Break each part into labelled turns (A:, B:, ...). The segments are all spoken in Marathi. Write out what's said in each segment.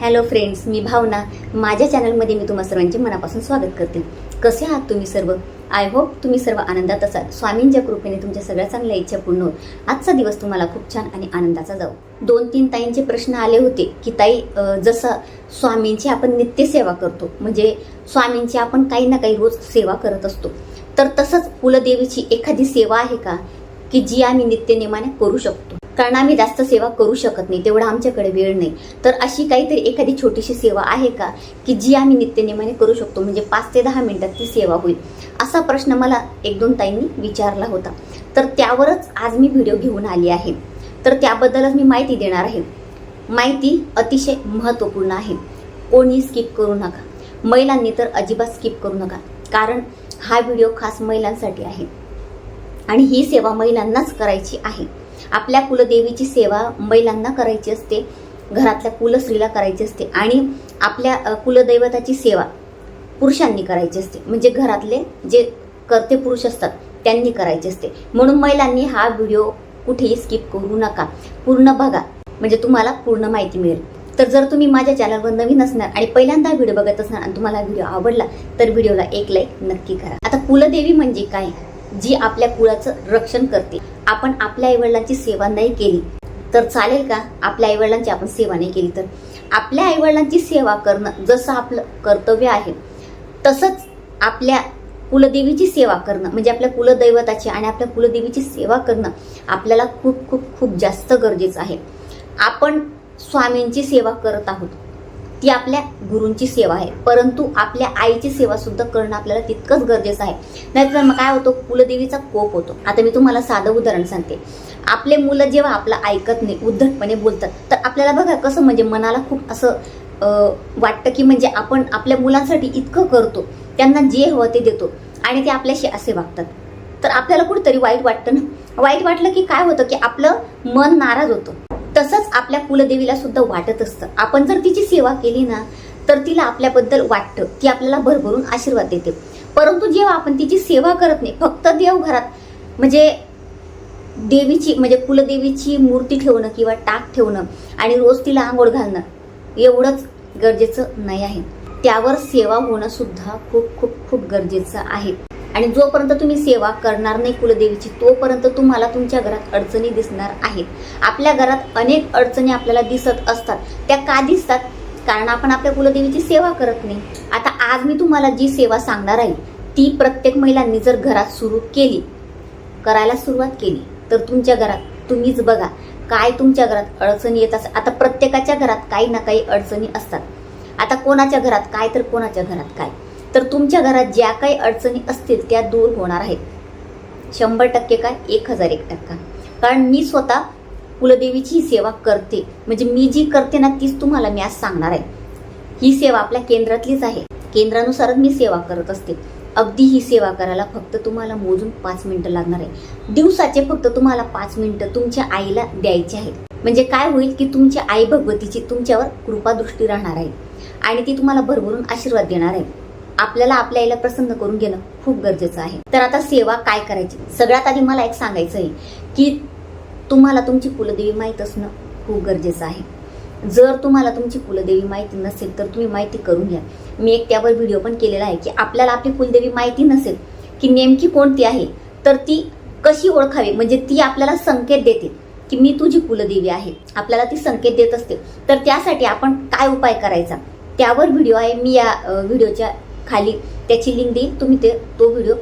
A: हॅलो फ्रेंड्स मी भावना. माझ्या चॅनलमध्ये मी तुम्हा सर्वांचे मनापासून स्वागत करते. कसे आहात तुम्ही सर्व? आय होप तुम्ही सर्व आनंदात असाल. स्वामींच्या कृपेने तुमच्या सगळ्या चांगल्या इच्छा पूर्ण होत आजचा दिवस तुम्हाला खूप छान आणि आनंदाचा जाऊ. दोन तीन ताईंचे प्रश्न आले होते की ताई जसं स्वामींची आपण नित्यसेवा करतो म्हणजे स्वामींची आपण काही ना काही रोज सेवा करत असतो तर तसंच कुलदेवीची एखादी सेवा आहे का? की जी आम्ही नित्यनेमाने करू शकतो? कारण आम्ही जास्त सेवा करू शकत नाही तेवढा आमच्याकडे वेळ नाही. तर अशी काहीतरी एखादी छोटीशी सेवा आहे का की जी आम्ही नित्यनेमाने करू शकतो? म्हणजे पाच ते दहा मिनटात ती सेवा होईल. असा प्रश्न मला एक दोन ताईंनी विचारला होता. तर त्यावरच आज मी व्हिडिओ घेऊन आली आहे. तर त्याबद्दलच मी माहिती देणार आहे. माहिती अतिशय महत्त्वपूर्ण आहे. कोणी स्किप करू नका. महिलांनी तर अजिबात स्किप करू नका. कारण हा व्हिडिओ खास महिलांसाठी आहे. आणि ही सेवा महिलांनाच करायची आहे. आपल्या कुलदेवीची सेवा महिलांना करायची असते घरातल्या कुलस्त्रीला करायची असते आणि आपल्या कुलदैवताची सेवा पुरुषांनी करायची असते. म्हणजे घरातले जे कर्ते पुरुष असतात त्यांनी करायची असते. म्हणून महिलांनी हा व्हिडिओ कुठेही स्किप करू नका. पूर्ण बघा. म्हणजे तुम्हाला पूर्ण माहिती मिळेल. तर जर तुम्ही माझ्या चॅनलवर नवीन असणार आणि पहिल्यांदा व्हिडिओ बघत असणार आणि तुम्हाला व्हिडिओ आवडला तर व्हिडिओला एक लाईक नक्की करा. आता कुलदेवी म्हणजे काय? जी आपल्या कुळाचं रक्षण करते. आपण आपल्या आईवडिलांची सेवा नाही केली तर चालेल का? आपल्या आईवडिलांची आपण सेवा नाही केली तर. आपल्या आईवडिलांची सेवा करणं जसं आपलं कर्तव्य आहे तसंच आपल्या कुलदेवीची सेवा करणं म्हणजे आपल्या कुलदैवताची आणि आपल्या कुलदेवीची सेवा करणं आपल्याला खूप खूप खूप जास्त गरजेचं आहे. आपण स्वामींची सेवा करत आहोत. ती आपल्या गुरूंची सेवा आहे. परंतु आपल्या आईची सेवा सुद्धा करणं आपल्याला तितकंच गरजेचं आहे. नाहीतर मग काय होतो? कुलदेवीचा कोप होतो. आता मी तुम्हाला साधं उदाहरण सांगते. आपले मुलं जेव्हा आपलं ऐकत नाही उद्धटपणे बोलतात तर आपल्याला बघा कसं म्हणजे मनाला खूप असं वाटतं की म्हणजे आपण आपल्या मुलांसाठी इतकं करतो. त्यांना जे हवं ते देतो आणि ते आपल्याशी असे वागतात. तर आपल्याला कुठेतरी वाईट वाटतं ना? वाईट वाटलं की काय होतं? की आपलं मन नाराज होतं. तसंच आपल्या कुलदेवीला सुद्धा वाटत असतं. आपण जर तिची सेवा केली ना तर तिला आपल्याबद्दल वाटतं. ती आपल्याला भरभरून आशीर्वाद देते. परंतु जेव्हा आपण तिची सेवा करत नाही फक्त देवघरात म्हणजे देवीची म्हणजे कुलदेवीची मूर्ती ठेवणं किंवा टाक ठेवणं आणि रोज तिला आंघोळ घालणं एवढंच गरजेचं नाही आहे. त्यावर सेवा होणं सुद्धा खूप खूप खूप गरजेचं आहे. आणि जोपर्यंत तुम्ही सेवा करणार नाही कुलदेवीची तोपर्यंत तुम्हाला तुमच्या घरात अडचणी दिसणार आहेत. आपल्या घरात अनेक अडचणी आपल्याला दिसत असतात. त्या का दिसतात? कारण आपण आपल्या कुलदेवीची सेवा करत नाही. आता आज मी तुम्हाला जी सेवा सांगणार आहे ती प्रत्येक महिलांनी जर घरात सुरू केली करायला सुरुवात केली तर तुमच्या घरात तुम्हीच बघा काय तुमच्या घरात अडचणी येत असतात. आता प्रत्येकाच्या घरात काही ना काही अडचणी असतात. आता कोणाच्या घरात काय तर कोणाच्या घरात काय? तर तुमच्या घरात ज्या काही अडचणी असतील त्या दूर होणार आहेत. शंभर टक्के काय? एक हजार एक टक्का. कारण मी स्वतः कुलदेवीची सेवा करते. म्हणजे मी जी करते ना तीच तुम्हाला मी आज सांगणार आहे. ही सेवा आपल्या केंद्रातलीच आहे. केंद्रानुसारच मी सेवा करत असते. अगदी ही सेवा करायला फक्त तुम्हाला मोजून पाच मिनटं लागणार आहे. दिवसाचे फक्त तुम्हाला पाच मिनटं तुमच्या आईला द्यायचे आहेत. म्हणजे काय होईल की तुमची आई भगवतीची तुमच्यावर कृपादृष्टी राहणार आहे. आणि ती तुम्हाला भरभरून आशीर्वाद देणार आहे. आपल्याला आपल्या आईला प्रसन्न करून घेणं खूप गरजेचं आहे. तर आता सेवा काय करायची? सगळ्यात आधी मला एक सांगायचं आहे की तुम्हाला तुमची कुलदेवी माहीत असणं खूप गरजेचं आहे. जर तुम्हाला तुमची कुलदेवी माहिती नसेल तर तुम्ही माहिती करून घ्या. मी एक त्यावर व्हिडिओ पण केलेला आहे की आपल्याला आपली कुलदेवी माहिती नसेल की नेमकी कोणती आहे तर ती कशी ओळखावी? म्हणजे ती आपल्याला संकेत देते की मी तुझी कुलदेवी आहे. आपल्याला ती संकेत देत असते. तर त्यासाठी आपण काय उपाय करायचा? त्यावर व्हिडिओ आहे. मी या व्हिडिओच्या खाली त्याची लिंक देईल तुम्ही ते तो व्हिडिओ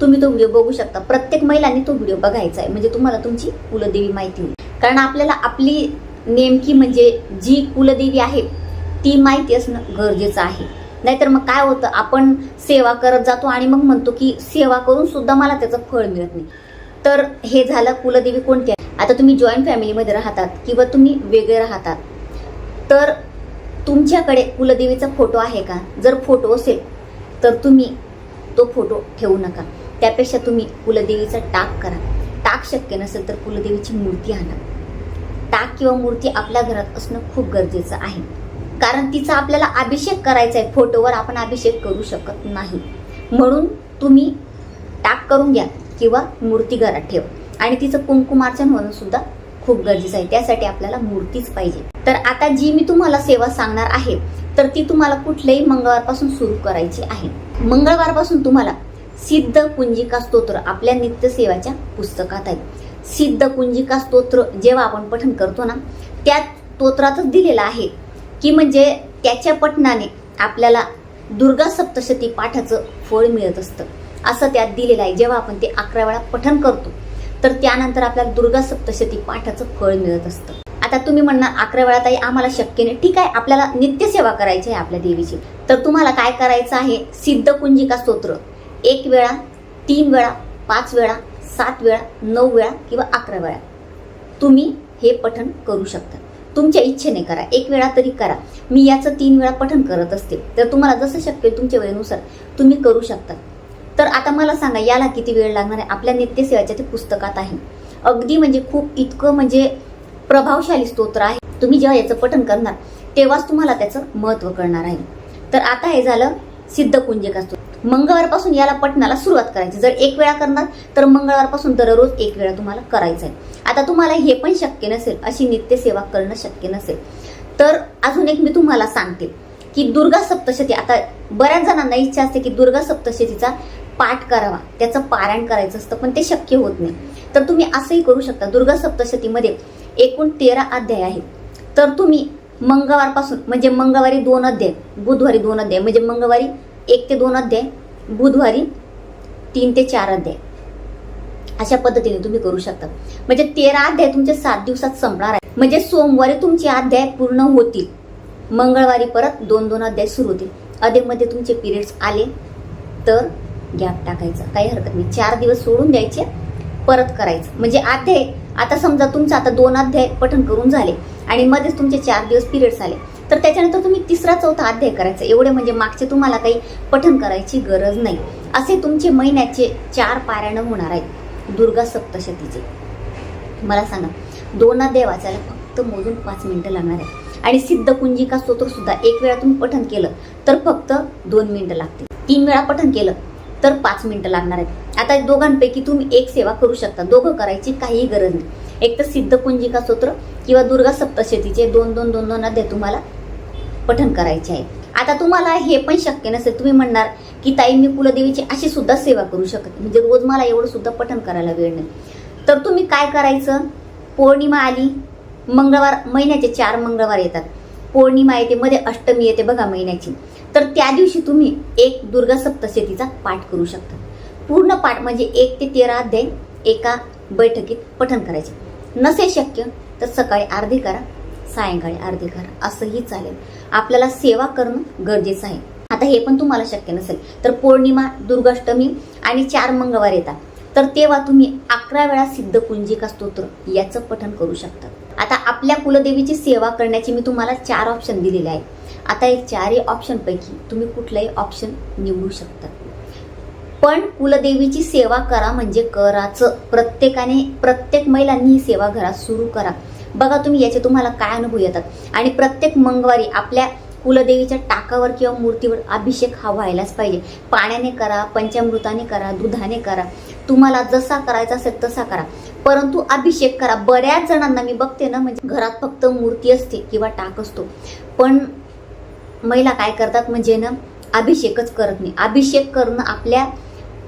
A: तुम्ही तो व्हिडिओ बघू शकता. प्रत्येक महिलांनी तो व्हिडिओ बघायचा आहे. म्हणजे तुम्हाला तुमची कुलदेवी माहिती होईल. कारण आपल्याला आपली नेमकी म्हणजे जी कुलदेवी आहे ती माहिती असणं गरजेचं आहे. नाहीतर मग काय होतं? आपण सेवा करत जातो आणि मग म्हणतो की सेवा करून सुद्धा मला त्याचं फळ मिळत नाही. तर हे झालं कुलदेवी कोणती आहे? आता तुम्ही जॉईंट फॅमिलीमध्ये राहतात किंवा तुम्ही वेगळे राहतात तर तुमच्याकडे कुलदेवीचा फोटो आहे का? जर फोटो असेल तर तुम्ही तो फोटो ठेवू नका. त्यापेक्षा तुम्ही कुलदेवीचा टाक करा. टाक शक्य नसेल तर कुलदेवीची मूर्ती आणा. टाक किंवा मूर्ती आपल्या घरात असणं खूप गरजेचं आहे. कारण तिचा आपल्याला अभिषेक करायचा आहे. फोटोवर आपण अभिषेक करू शकत नाही. म्हणून तुम्ही टाक करून घ्या किंवा मूर्ती घरात ठेवा. आणि तिचं कुंकुमार्चन होणं सुद्धा खूप गरजेचं आहे. त्यासाठी आपल्याला मूर्तीच पाहिजे. तर आता जी मी तुम्हाला सेवा सांगणार आहे तर ती तुम्हाला कुठल्याही मंगळवारपासून सुरू करायची आहे. मंगळवारपासून तुम्हाला सिद्ध कुंजिका स्तोत्र आपल्या नित्यसेवाच्या पुस्तकात आहे. सिद्ध कुंजिका स्तोत्र जेव्हा आपण पठण करतो ना त्या स्तोत्रातच दिलेलं आहे की म्हणजे त्याच्या पठणाने आपल्याला दुर्गा सप्तशती पाठाचं फळ मिळत असतं. असं त्यात दिलेलं आहे. जेव्हा आपण ते अकरा वेळा पठण करतो तर त्यानंतर आपल्याला दुर्गा सप्तशती पाठाचं फळ मिळत असतं. आता तुम्ही म्हणणार अकरा वेळा ताई आम्हाला शक्य नाही. ठीक आहे आपल्याला नित्यसेवा करायची आहे आपल्या देवीची. तर तुम्हाला काय करायचं आहे? सिद्ध कुंजिका स्तोत्र. एक वेळा तीन वेळा पाच वेळा सात वेळा नऊ वेळा किंवा अकरा वेळा. तुम्ही हे पठण करू शकता. तुमच्या इच्छेने करा. एक वेळा तरी करा. मी याचं तीन वेळा पठण करत असते. तर तुम्हाला जसं शक्य होईल तुमच्या वेळेनुसार तुम्ही करू शकता. तर आता मला सांगा याला किती वेळ लागणार आहे? आपल्या नित्यसेवाच्या ते पुस्तकात आहे. अगदी म्हणजे खूप इतकं म्हणजे प्रभावशाली स्तोत्र आहे. तुम्ही जेव्हा याचं पठन करणार तेव्हाच तुम्हाला त्याचं महत्त्व कळणार आहे. तर आता हे झालं सिद्ध कुंजिका स्तोत्र. मंगळवारपासून याला पठणाला सुरुवात करायची. जर एक वेळा करणार तर मंगळवारपासून दररोज एक वेळा तुम्हाला करायचं आहे आता तुम्हाला हे पण शक्य नसेल अशी नित्यसेवा करणं शक्य नसेल. तर अजून एक मी तुम्हाला सांगते की दुर्गा सप्तशती आता बऱ्याच जणांना इच्छा असते की दुर्गा सप्तशतीचा पाठ करावा त्याचं पारायण करायचं असतं पण ते शक्य होत नाही. तर तुम्ही असंही करू शकता. दुर्गा सप्तशतीमध्ये एकूण तेरा अध्याय आहेत. तर तुम्ही मंगळवारपासून म्हणजे मंगळवारी दोन अध्याय बुधवारी दोन अध्याय म्हणजे मंगळवारी एक ते दोन अध्याय बुधवारी तीन ते चार अध्याय. अशा पद्धतीने तुम्ही करू शकता. म्हणजे तेरा अध्याय तुमचे सात दिवसात संपणार आहे म्हणजे सोमवारी तुमचे अध्याय पूर्ण होतील. मंगळवारी परत दोन दोन अध्याय सुरू होतील. अधेमध्ये तुमचे पिरियड्स आले तर गॅप टाकायचा. काही हरकत नाही. चार दिवस सोडून द्यायचे परत करायचं. म्हणजे अध्याय आता समजा तुमचं आता दोन अध्याय पठण करून झाले आणि मध्येच तुमचे चार दिवस पिरियड्स आले तर त्याच्यानंतर तुम्ही तिसरा चौथा अध्याय करायचा. एवढे म्हणजे मागचे तुम्हाला काही पठण करायची गरज नाही. असे तुमचे महिन्याचे चार पारायण होणार आहेत दुर्गा सप्तशतीचे. मला सांगा दोन अध्याय वाचायला फक्त मोजून पाच मिनटं लागणार आहे आणि सिद्ध कुंजिका स्तोत्र सुद्धा एक वेळा तुम्ही पठण केलं तर फक्त दोन मिनटं लागतील. तीन वेळा पठण केलं तर पाच मिनटं लागणार आहेत. आता दोघांपैकी तुम्ही एक सेवा करू शकता. दोघं करायची काहीही गरज नाही. एक तर सिद्धपुंजिका सूत्र स्तोत्र किंवा दुर्गा सप्तशतीचे दोन दोन दोन दोन अध्याय तुम्हाला पठण करायचे आहे. आता तुम्हाला हे पण शक्य नसेल. तुम्ही म्हणणार की ताई मी कुलदेवीची अशी सुद्धा सेवा करू शकत म्हणजे रोज मला एवढं सुद्धा पठन करायला वेळ नाही. तर तुम्ही काय करायचं? पौर्णिमा आली मंगळवार महिन्याचे चार मंगळवार येतात. पौर्णिमा येते मध्ये अष्टमी येते बघा महिन्याची. तर त्या दिवशी तुम्ही एक दुर्गा सप्तशतीचा पाठ करू शकता. पूर्ण पाठ म्हणजे एक ते तेरा अध्याय एका बैठकीत पठन करायचे. नसेल शक्य तर सकाळी अर्धे करा सायंकाळी अर्धे करा असंही चालेल. आपल्याला सेवा करणं गरजेचं आहे. आता हे पण तुम्हाला शक्य नसेल तर पौर्णिमा दुर्गाष्टमी आणि चार मंगळवार येतात. तर तेव्हा तुम्ही अकरा वेळा सिद्ध कुंजिका स्तोत्र याचं पठन करू शकता. आता आपल्या कुलदेवीची सेवा करण्याची मी तुम्हाला चार ऑप्शन दिलेले आहेत. आता एक चारही ऑप्शनपैकी तुम्ही कुठलाही ऑप्शन निवडू शकता. पण कुलदेवीची सेवा करा म्हणजे कराचं. प्रत्येकाने प्रत्येक महिलांनी ही सेवा घरात सुरू करा. बघा तुम्ही याचे तुम्हाला काय अनुभव येतात. आणि प्रत्येक मंगळवारी आपल्या कुलदेवीच्या टाकावर किंवा मूर्तीवर अभिषेक हा व्हायलाच पाहिजे. पाण्याने करा पंचामृताने करा दुधाने करा. तुम्हाला जसा करायचा असेल तसा करा. परंतु अभिषेक करा. बऱ्याच जणांना मी बघते ना म्हणजे घरात फक्त मूर्ती असते किंवा टाक असतो. पण महिला काय करतात म्हणजे ना अभिषेकच करत नाही. अभिषेक करणं आपल्या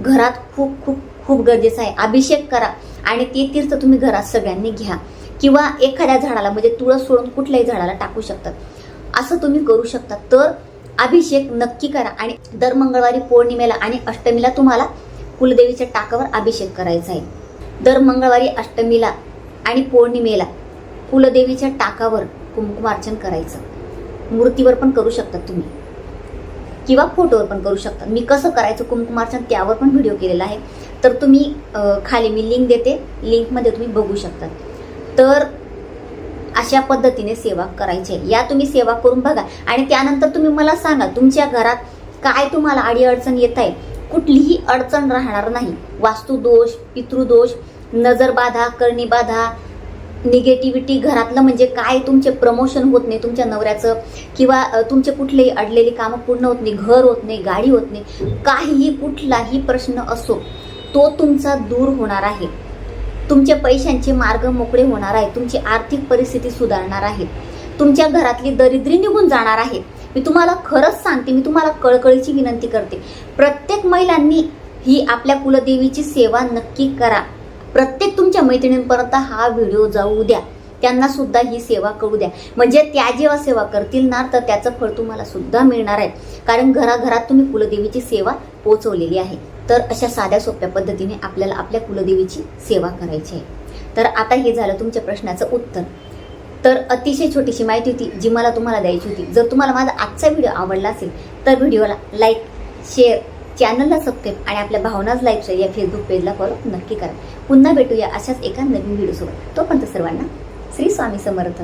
A: घरात खूप खूप खूप गरजेचं आहे. अभिषेक करा आणि ते तीर्थ तुम्ही घरात सगळ्यांनी घ्या. किंवा एखाद्या झाडाला म्हणजे तुळस सोडून कुठल्याही झाडाला टाकू शकतात. असं तुम्ही करू शकता. तर अभिषेक नक्की करा आणि दर मंगळवारी पौर्णिमेला आणि अष्टमीला तुम्हाला कुलदेवीच्या टाकावर अभिषेक करायचा आहे. दर मंगळवारी अष्टमीला आणि पौर्णिमेला कुलदेवीच्या टाकावर कुंकुमार्चन करायचं. मूर्तीवर पण करू शकता तुम्ही. किंवा फोटोवर पण करू शकता. मी कसं करायचं कुमकुमारचं त्यावर पण व्हिडिओ केलेला आहे. तर तुम्ही खाली मी लिंक देते. लिंकमध्ये तुम्ही बघू शकता. तर अशा पद्धतीने सेवा करायची आहे. या तुम्ही सेवा करून बघा. आणि त्यानंतर तुम्ही मला सांगा तुमच्या घरात काय तुम्हाला अडीअडचण येत आहे? कुठलीही अडचण राहणार नाही. वास्तुदोष पितृदोष नजरबाधा करणीबाधा निगेटिव्हिटी घरातलं म्हणजे काय तुमचे प्रमोशन होत नाही तुमच्या नवऱ्याचं? किंवा तुमचे कुठलेही अडलेली कामं पूर्ण होत नाही घर होत नाही गाडी होत नाही काहीही कुठलाही प्रश्न असो तो तुमचा दूर होणार आहे. तुमच्या पैशांचे मार्ग मोकळे होणार आहे तुमची आर्थिक परिस्थिती सुधारणार आहे. तुमच्या घरातली दरिद्री निघून जाणार आहे. मी तुम्हाला खरंच सांगते मी तुम्हाला कळकळीची विनंती करते. प्रत्येक महिलांनी ही आपल्या कुलदेवीची सेवा नक्की करा. प्रत्येक तुमच्या मैत्रिणींपर्यंत हा व्हिडिओ जाऊ द्या. त्यांना सुद्धा ही सेवा करू द्या. म्हणजे त्या जेव्हा सेवा करतील ना तर त्याचं फळ तुम्हाला सुद्धा मिळणार आहे. कारण घराघरात तुम्ही कुलदेवीची सेवा पोचवलेली आहे. तर अशा साध्या सोप्या पद्धतीने आपल्याला आपल्या कुलदेवीची सेवा करायची आहे. तर आता हे झालं तुमच्या प्रश्नाचं उत्तर. तर अतिशय छोटीशी माहिती होती जी मला तुम्हाला द्यायची होती. जर तुम्हाला माझा आजचा व्हिडिओ आवडला असेल तर व्हिडिओला लाईक शेअर चॅनलला सबस्क्राईब आणि आपल्या भावनाच लाईफच्या या फेसबुक पेजला फॉलो नक्की करा. पुन्हा भेटूया अशाच एका नवीन व्हिडिओसोबत तोपर्यंत सर्वांना श्री स्वामी समर्थ.